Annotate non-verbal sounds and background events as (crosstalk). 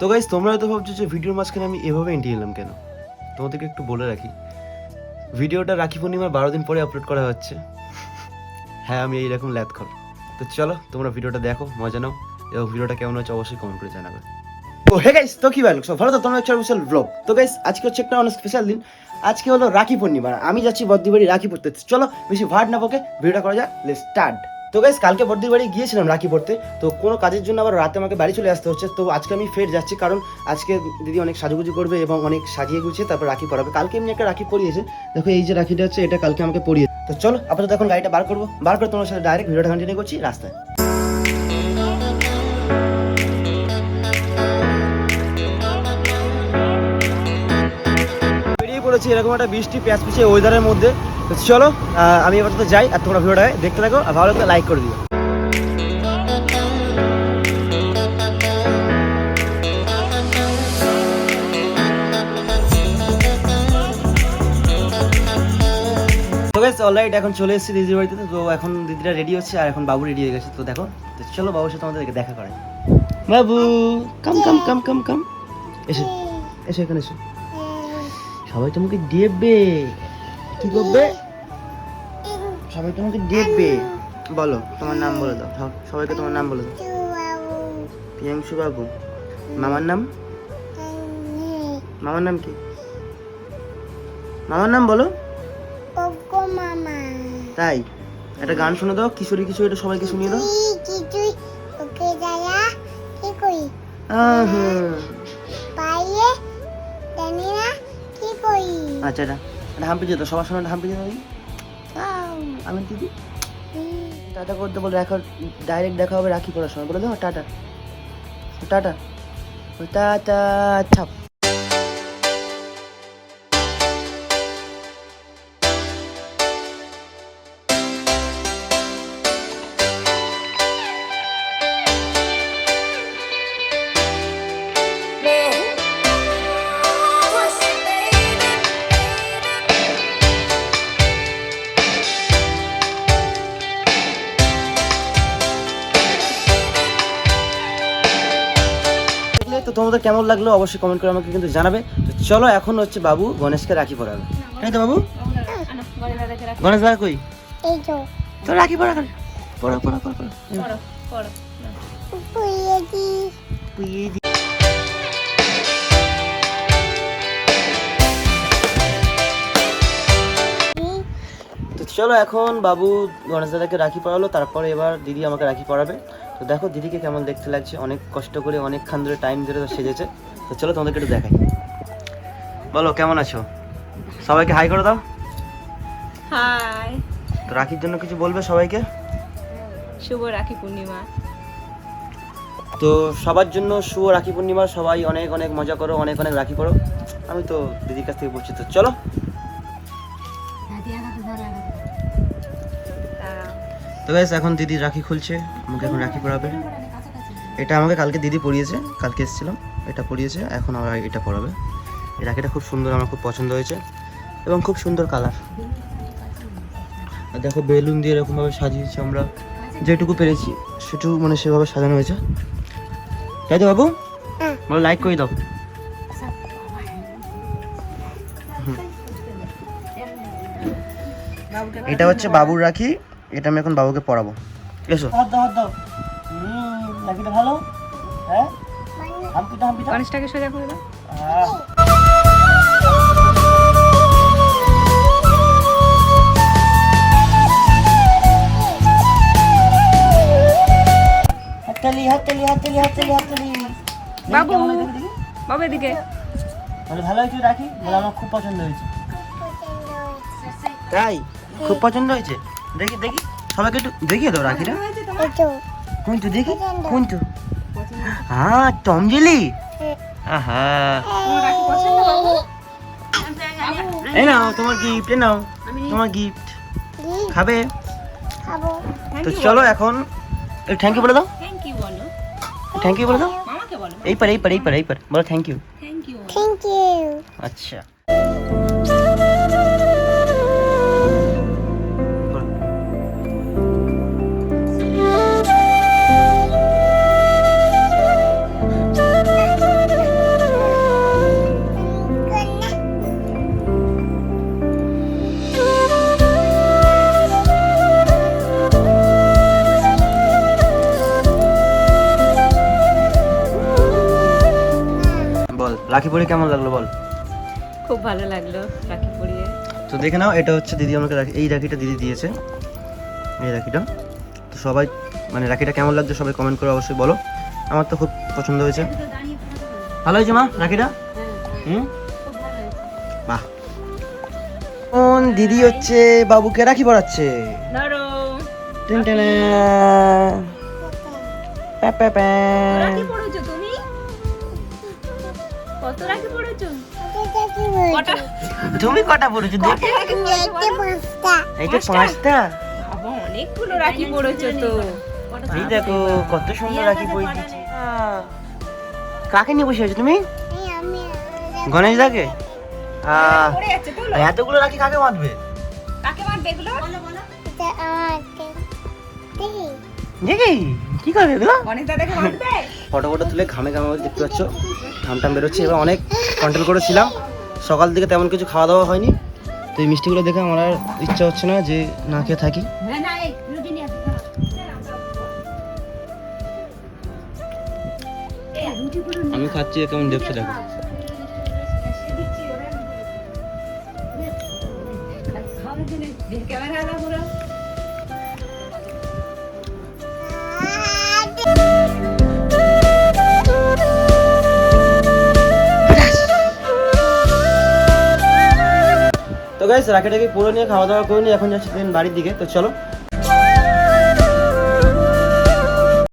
তো গাইজ তোমরা হয়তো ভাবছ যে ভিডিওর মাঝখানে আমি এভাবে এন্টি এলাম কেন? তোমাদেরকে একটু বলে রাখি। ভিডিওটা রাখি পূর্ণিমার বারো দিন পরে আপলোড করা হচ্ছে। হ্যাঁ আমি এইরকম ল্যাদ কর তো চলো, তোমরা ভিডিওটা দেখো, মজা নাও, এবং ভিডিওটা কেমন হচ্ছে অবশ্যই কমেন্ট করে জানাবে। তো হে গাইস তো কি ভালো? সব ভালো তো? তোমরা হচ্ছে বিশাল ব্লগ তো গাইস আজকে হচ্ছে একটা অনেক স্পেশাল দিন। আজকে হলো রাখি পূর্ণিমা। আমি যাচ্ছি বদ্দির বাড়ি রাখি পড়তে। চলো, বেশি ভাট না বকে, ভিডিওটা করা যাক লেট স্টার্ট তো গাইস কালকে বদ্দির বাড়ি গিয়েছিলাম রাখি পড়তে। তো কোনো কাজের জন্য আবার রাতে আমাকে বাড়ি চলে আসতে হচ্ছে। তো আজকে আমি ফের যাচ্ছি কারণ আজকে দিদি অনেক সাজুগুজু করবে এবং অনেক সাজিয়ে গুছিয়ে তারপর রাখি পরাবে। কালকে এমনি একটা রাখি পরিয়েছে। দেখো এই যে রাখিটা হচ্ছে, এটা কালকে আমাকে পরিয়ে তো চলো, আপাতত এখন গাড়িটা বার করব। বার করে তোমার সাথে ডাইরেক্ট ভিডিওটা কন্টিনিউ করছি, রাস্তায়। পড়েছি এরকম একটা বৃষ্টি প্যাঁচ পিছিয়ে ওয়েদারের মধ্যে। তো চলো আমি এবার তো যাই আর তোমরা ভিডিওটা দেখতে থাকো আর ভালো লাইক করে দিও। অলরাইট এখন চলে এসেছি দিদির বাড়িতে, তো এখন দিদিরা রেডি হচ্ছে আর এখন বাবু রেডি হয়ে গেছে, তো দেখো, তো চলো বাবুর সাথে আমাদের দেখা করাই। বাবু কাম কাম কাম কাম কাম এসো এসো এখানে এসো। সবাই তোমাকে দেবে। কি করবে? (laughs) সবাই তোমাকে দেখবে। বলো তোমার নাম বলে দাও। সব- সবাইকে তোমার নাম বলে দাও। প্রিয়াংশু বাবু। মামার নাম? মামার নাম কি? মামার নাম বলো। তাই একটা গান শুনে দাও কিশোরী কিশোরী এটা সবাইকে শুনিয়ে দাও। আচ্ছা হাম্পি যেত সবার সামনে ঢাম্পি যেত আমি দিদি? টাটা করতে বলে এখন ডাইরেক্ট দেখা হবে রাখি পড়ার সময়। বলে দাও টাটা। টাটা। টাটা ছাপ। তোমাদের কেমন লাগল অবশ্যই কমেন্ট করে আমাকে কিন্তু জানাবে। তো চলো এখন হচ্ছে বাবু গণেশকে রাখি পড়াবে। তাই তো বাবু। গণেশ ভাই কই? তো। রাখি পড়া করে। পড়া পড়া পড়া পড়া। পুইয়ে চলো এখন বাবু গণেশ দাদাকে রাখি পড়ালো। তারপরে এবার দিদি আমাকে রাখি পড়াবে। তো দেখো দিদিকে কেমন দেখতে লাগছে অনেক কষ্ট করে অনেকক্ষণ ধরে টাইম ধরে সেজেছে। তো চলো তোমাদেরকে একটু দেখাই। বলো কেমন আছো? সবাইকে হাই করে দাও। হাই তো রাখির জন্য কিছু বলবে সবাইকে? শুভ রাখি পূর্ণিমা। তো সবার জন্য শুভ রাখি পূর্ণিমা সবাই অনেক অনেক মজা করো অনেক অনেক রাখি করো আমি তো দিদির কাছ থেকে বলছি তো চলো। তো গাইস এখন দিদি রাখি খুলছে আমাকে এখন রাখি পরাবে এটা আমাকে কালকে দিদি পরিয়েছে কালকে এসেছিলাম এটা পরিয়েছে এখন আমার এটা পরাবে এই রাখিটা খুব সুন্দর আমার খুব পছন্দ হয়েছে এবং খুব সুন্দর কালার আর দেখো বেলুন দিয়ে এরকমভাবে সাজিয়েছি আমরা যেটুকু পেরেছি সেটুকু মানে সেভাবে সাজানো হয়েছে। তাই তো বাবু? বলো লাইক করে দাও। এটা হচ্ছে বাবুর রাখি এটা আমি এখন বাবুকে পড়াবো। এসো। ভালো? হ্যাঁ? হাম্পিটা হাম্পিটা। গণেশটাকে সোজা করে দাও হাততালি হাততালি হাততালি হাততালি হাততালি। বাবু। বাবু এদিকে। বলে ভালো হয়েছে রাখি। বলে আমার খুব পছন্দ হয়েছে। তাই? খুব পছন্দ হয়েছে? দেখি দেখি। সবাইকে একটু দেখিয়ে দাও রাখিটা। কোনটু দেখি। কোনটু হ্যাঁ টমজেলি আহা এই নাও তোমার গিফট এ নাও। তোমার গিফট খাবে? তো চলো এখন থ্যাংক ইউ বলে দাও। থ্যাংক ইউ বলো। থ্যাংক ইউ বলে দাও। মামাকে বলো। এই পার এই পার এই পার এই পার বলো থ্যাংক ইউ থ্যাংক ইউ আচ্ছা। রাখি পরে কেমন লাগল বল? খুব ভালো লাগল রাখি পরিয়ে তো দেখে নাও এটা হচ্ছে দিদি আমাকে রাখি এই রাখিটা দিদি দিয়েছে। এই রাখিটা। তো সবাই মানে রাখিটা কেমন লাগছে সবাই কমেন্ট করে অবশ্যই বলো। আমার তো খুব পছন্দ হয়েছে। ভালো হয়েছে মা রাখিটা? হুম? বাহ। কোন দিদি হচ্ছে বাবুকে রাখি পড়াচ্ছে? ধরো টেন টেনে প্যা প্যা প্যা। তুমি কত রাখি পড়েছো? কটা? তুমি কটা পড়েছো? দেখি। এইটা পাঁচটা। বাবা অনেকগুলো রাখি পড়েছো তো। এই দেখো কত সুন্দর রাখি দিয়েছে কাকে নিয়ে বসে আছো তুমি? গণেশ দাকে? পড়ে এতগুলো রাখি কাকে বাঁধবে? কাকে মারবে এগুলো? দেখি। কি করবে এগুলো? ফটো ফটো তুলে ঘামে ঘামে দেখতে পাচ্ছ? ঘাম টাম বেরোচ্ছে, এবার অনেক কন্ট্রোল করেছিলাম। সকাল থেকে তেমন কিছু খাওয়া দাওয়া হয়নি। তো এই মিষ্টিগুলো দেখে আমার আর ইচ্ছা হচ্ছে না যে না খেয়ে থাকি। আমি খাচ্ছি কেমন দেখছ দেখো গাইস রাখিটাকে পুরো নিয়ে খাওয়া দাওয়া করে নিয়ে এখন যাচ্ছি ট্রেন বাড়ির দিকে। তো চলো